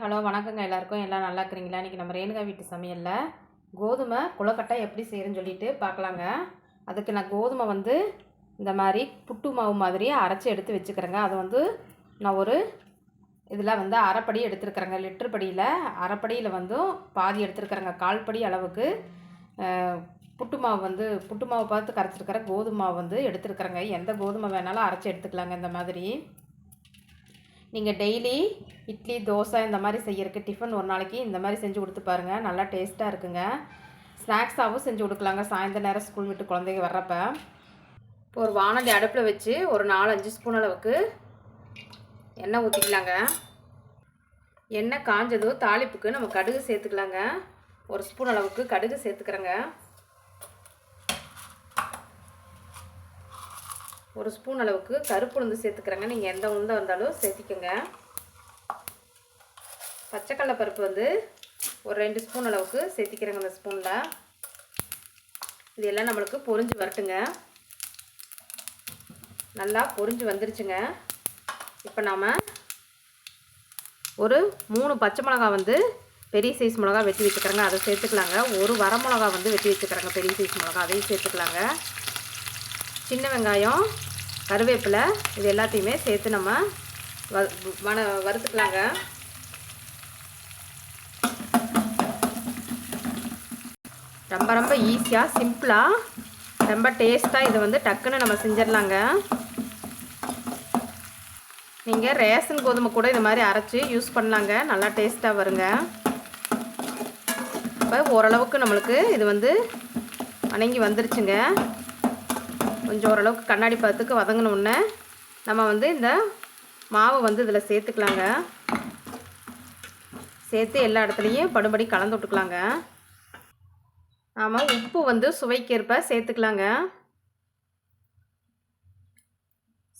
Hello வணக்கங்க எல்லாருக்கும். எல்லாம் நல்லா இருக்கிறீங்களா? இன்றைக்கி நம்ம ரேணுகா வீட்டு சமையலில் கோதுமை குளக்கட்டை எப்படி செய்கிறேன்னு சொல்லிட்டு பார்க்கலாங்க. அதுக்கு நான் கோதுமை வந்து இந்த மாதிரி புட்டு மாவு மாதிரி அரைச்சி எடுத்து வச்சுக்கிறேங்க. அது வந்து நான் ஒரு இதில் வந்து அரைப்படி எடுத்துருக்குறேங்க. லிட்டர் படியில் அரைப்படியில் வந்து பாதி எடுத்துருக்குறேங்க. கால் படி அளவுக்கு புட்டு மாவு வந்து புட்டு மாவு பார்த்து கரைச்சிருக்கிற கோதுமை மாவு வந்து எடுத்துருக்குறேங்க. எந்த கோதுமை வேணாலும் அரைச்சி எடுத்துக்கலாங்க இந்த மாதிரி. நீங்கள் டெய்லி இட்லி தோசை இந்த மாதிரி செய்யறதுக்கு டிஃபன் ஒரு நாளைக்கு இந்த மாதிரி செஞ்சு கொடுத்து பாருங்கள் நல்லா டேஸ்ட்டாக இருக்குங்க. ஸ்நாக்ஸாகவும் செஞ்சு கொடுக்கலாங்க. சாயந்தர நேரம் ஸ்கூல் விட்டு குழந்தைங்க வர்றப்ப. இப்போ ஒரு வானொலி அடுப்பில் வச்சு ஒரு நாலஞ்சு ஸ்பூன் அளவுக்கு எண்ணெய் ஊற்றிக்கலாங்க எண்ணெய் காஞ்சதும் தாளிப்புக்கு நம்ம கடுகு சேர்த்துக்கலாங்க. ஒரு ஸ்பூன் அளவுக்கு கடுகு சேர்த்துக்கிறேங்க. ஒரு ஸ்பூன் அளவுக்கு கருப்பு உளுந்து சேர்த்துக்கிறேங்க. நீங்கள் எந்த உளுந்தாக இருந்தாலும் சேர்த்திக்கோங்க. பச்சைக்கடலை பருப்பு வந்து ஒரு ரெண்டு ஸ்பூன் அளவுக்கு சேர்த்திக்கிறேங்க அந்த ஸ்பூனில். இது எல்லாம் நம்மளுக்கு பொரிஞ்சு வரட்டுங்க. நல்லா பொரிஞ்சு வந்துருச்சுங்க. இப்போ நாம் ஒரு மூணு பச்சை மிளகா வந்து பெரிய சைஸ் மிளகா வெட்டி வச்சுக்கிறேங்க. அதை சேர்த்துக்கலாங்க. ஒரு வர மிளகா வந்து வெட்டி வச்சுக்கிறேங்க. பெரிய சைஸ் மிளகா. அதையும் சேர்த்துக்கலாங்க. சின்ன வெங்காயம் கருவேப்பிலை இது எல்லாத்தையுமே சேர்த்து நம்ம வ வன வறுத்துக்கலாங்க. ரொம்ப ரொம்ப ஈஸியாக சிம்பிளாக ரொம்ப டேஸ்ட்டாக இதை வந்து டக்குன்னு நம்ம செஞ்சிடலாங்க. நீங்கள் ரேஷன் கோதுமை கூட இது மாதிரி அரைச்சி யூஸ் பண்ணலாங்க. நல்லா டேஸ்ட்டாக வருங்க. இப்போ ஓரளவுக்கு நம்மளுக்கு இது வந்து வணங்கி வந்துருச்சுங்க. கொஞ்சம் ஓரளவுக்கு கண்ணாடி பதத்துக்கு வதங்கினோடனே நம்ம வந்து இந்த மாவை வந்து இதில் சேர்த்துக்கலாங்க. சேர்த்து எல்லா இடத்துலையும் படுபடி கலந்து விட்டுக்கலாங்க. நாம் உப்பு வந்து சுவைக்கேற்ப சேர்த்துக்கலாங்க.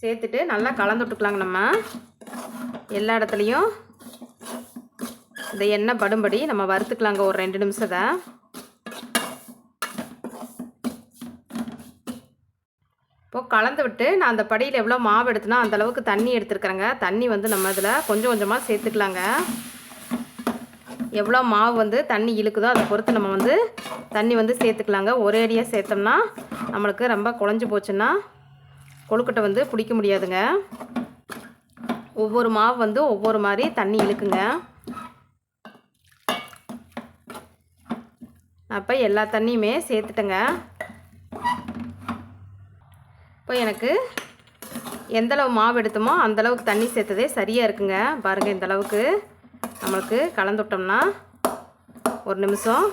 சேர்த்துட்டு நல்லா கலந்து விட்டுக்கலாங்க நம்ம. எல்லா இடத்துலையும் இந்த எண்ணெய் படும்படி நம்ம வறுத்துக்கலாங்க ஒரு ரெண்டு நிமிஷத்தை. இப்போது கலந்து விட்டு நான் அந்த படியில் எவ்வளோ மாவு எடுத்துனா அந்தளவுக்கு தண்ணி எடுத்துருக்குறேங்க. தண்ணி வந்து நம்ம இதில் கொஞ்சம் கொஞ்சமாக சேர்த்துக்கலாங்க. எவ்வளோ மாவு வந்து தண்ணி இழுக்குதோ அதை பொறுத்து நம்ம வந்து தண்ணி வந்து சேர்த்துக்கலாங்க. ஒரே அடியாக சேர்த்தோம்னா நம்மளுக்கு ரொம்ப குழஞ்சி போச்சுன்னா கொழுக்கட்டை வந்து பிடிக்க முடியாதுங்க. ஒவ்வொரு மாவு வந்து ஒவ்வொரு மாதிரி தண்ணி இழுக்குங்க. அப்போ எல்லா தண்ணியுமே சேர்த்துட்டேங்க. இப்போ எனக்கு எந்தளவு மாவு எடுத்தோமோ அந்தளவுக்கு தண்ணி சேர்த்ததே சரியாக இருக்குங்க. பாருங்கள் இந்தளவுக்கு நம்மளுக்கு கலந்து விட்டோம்னா ஒரு நிமிஷம்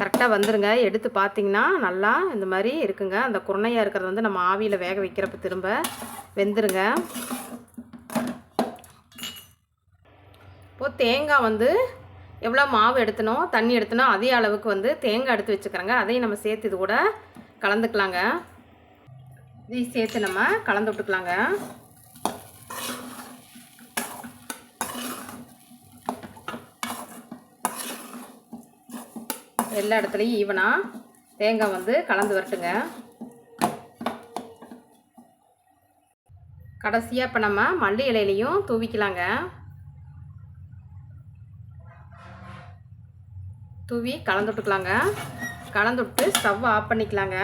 கரெக்டாக வந்துருங்க. எடுத்து பார்த்தீங்கன்னா நல்லா இந்த மாதிரி இருக்குங்க. அந்த குருணையாக இருக்கிறது வந்து நம்ம ஆவியில் வேக வைக்கிறப்ப திரும்ப வெந்துருங்க. இப்போது தேங்காய் வந்து எவ்வளோ மாவு எடுத்தனோ தண்ணி எடுத்தனோ அதே அளவுக்கு வந்து தேங்காய் எடுத்து வச்சுக்கிறேங்க. அதையும் நம்ம சேர்த்து இது கூட கலந்துக்கலாங்க. இதையும் சேர்த்து நம்ம கலந்து விட்டுக்கலாங்க. எல்லா இடத்துலையும் ஈவனாக தேங்காய் வந்து கலந்து வரட்டுங்க. கடைசியாக இப்போ நம்ம மல்லி இலையிலையும் தூவிக்கலாங்க. தூவி கலந்து விட்டுக்கலாங்க. கலந்து விட்டு ஸ்டவ் ஆஃப் பண்ணிக்கலாங்க.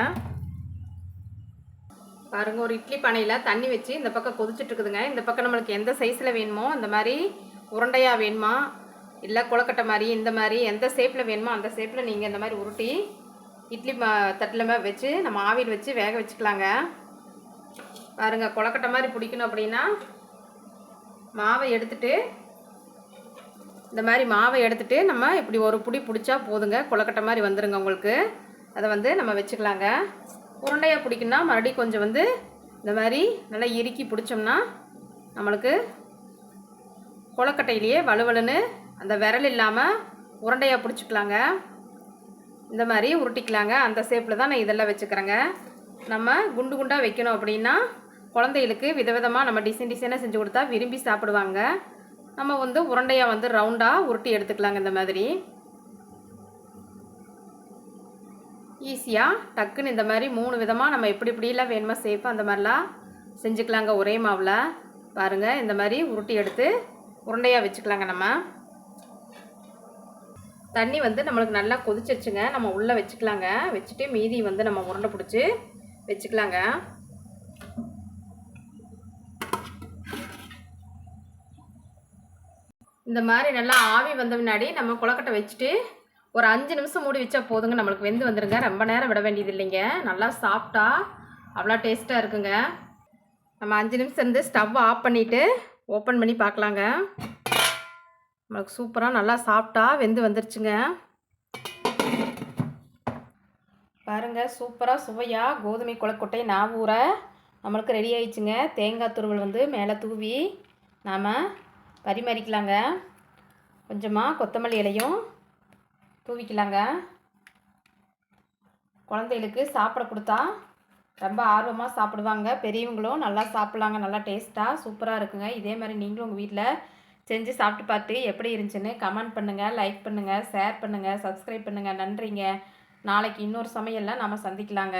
பாருங்க ஒரு இட்லி பானையில் தண்ணி வச்சு இந்த பக்கம் கொதிச்சுட்டு இருக்குதுங்க இந்த பக்கம் நம்மளுக்கு எந்த சைஸில் வேணுமோ அந்த மாதிரி உருண்டையாக வேணுமா? இல்லை கொலக்கட்டை மாதிரி இந்த மாதிரி எந்த ஷேப்பில் வேணுமோ அந்த ஷேப்பில் நீங்கள் இந்த மாதிரி உருட்டி இட்லி மா தட்டில் வச்சு நம்ம ஆவியில் வச்சு வேக வச்சுக்கலாங்க. பாருங்க கொலக்கட்டை மாதிரி பிடிக்கணும் அப்படின்னா மாவை எடுத்துட்டு இந்த மாதிரி மாவை எடுத்துட்டு நம்ம இப்படி ஒரு புடி பிடிச்சா போதுங்க. கொழக்கட்டை மாதிரி வந்துடுங்க உங்களுக்கு. அதை வந்து நம்ம வச்சுக்கலாங்க. உருண்டையாக பிடிக்குன்னா மறுபடியும் கொஞ்சம் வந்து இந்த மாதிரி நல்லா இறுக்கி பிடிச்சோம்னா நம்மளுக்கு கொழக்கட்டையிலேயே வலுவலுன்னு அந்த விரல் இல்லாமல் உருண்டையாக பிடிச்சிக்கலாங்க. இந்த மாதிரி உருட்டிக்கலாங்க. அந்த ஷேப்பில் தான் நான் இதெல்லாம் வச்சுக்கிறேங்க. நம்ம குண்டு குண்டாக வைக்கணும் அப்படின்னா குழந்தைகளுக்கு விதவிதமாக நம்ம டிசைன் டிசைனாக செஞ்சு கொடுத்தா விரும்பி சாப்பிடுவாங்க. நம்ம வந்து உருண்டையாக வந்து ரவுண்டாக உருட்டி எடுத்துக்கலாங்க இந்த மாதிரி. ஈஸியாக டக்குன்னு இந்த மாதிரி மூணு விதமாக நம்ம எப்படி இப்படிலாம் வேணுமோ சேஃபாக அந்த மாதிரிலாம் செஞ்சுக்கலாங்க ஒரே மாவில். பாருங்கள் இந்த மாதிரி உருட்டி எடுத்து உருண்டையாக வச்சுக்கலாங்க நம்ம. தண்ணி வந்து நம்மளுக்கு நல்லா கொதிச்சிருச்சுங்க. நம்ம உள்ளே வச்சுக்கலாங்க. வச்சுட்டு மீதி வந்து நம்ம உருண்டை பிடிச்சி வச்சுக்கலாங்க. இந்த மாதிரி நல்லா ஆவி வந்த முன்னாடி நம்ம குளக்கட்டை வச்சுட்டு ஒரு அஞ்சு நிமிஷம் மூடி வச்சா போதுங்க நம்மளுக்கு வெந்து வந்துடுங்க ரொம்ப நேரம் விட வேண்டியது இல்லைங்க நல்லா சாப்பிட்டா அவ்வளோ டேஸ்ட்டாக இருக்குங்க. நம்ம அஞ்சு நிமிஷம் இருந்து ஸ்டவ் ஆஃப் பண்ணிவிட்டு ஓப்பன் பண்ணி பார்க்கலாங்க. நம்மளுக்கு சூப்பராக நல்லா சாப்பிட்டா வெந்து வந்துருச்சுங்க. பாருங்கள் சூப்பராக சுவையாக கோதுமை குளக்கொட்டை நாவூர நம்மளுக்கு ரெடி ஆயிடுச்சுங்க. தேங்காய் துருவல் வந்து மேலே தூவி நாம் பரிமாறிக்கலாங்க. கொஞ்சமாக கொத்தமல்லி இலையும் தூவிக்கலாங்க. குழந்தைகளுக்கு சாப்பிட கொடுத்தா ரொம்ப ஆர்வமாக சாப்பிடுவாங்க. பெரியவங்களும் நல்லா சாப்பிட்லாங்க நல்லா டேஸ்ட்டாக சூப்பராக இருக்குங்க. இதே மாதிரி நீங்களும் உங்கள் வீட்டில் செஞ்சு சாப்பிட்டு பார்த்து எப்படி இருந்துச்சுன்னு கமெண்ட் பண்ணுங்கள் லைக் பண்ணுங்கள் ஷேர் பண்ணுங்கள் சப்ஸ்கிரைப் பண்ணுங்கள் நன்றிங்க. நாளைக்கு இன்னொரு சமையலில் நம்ம சந்திக்கலாங்க.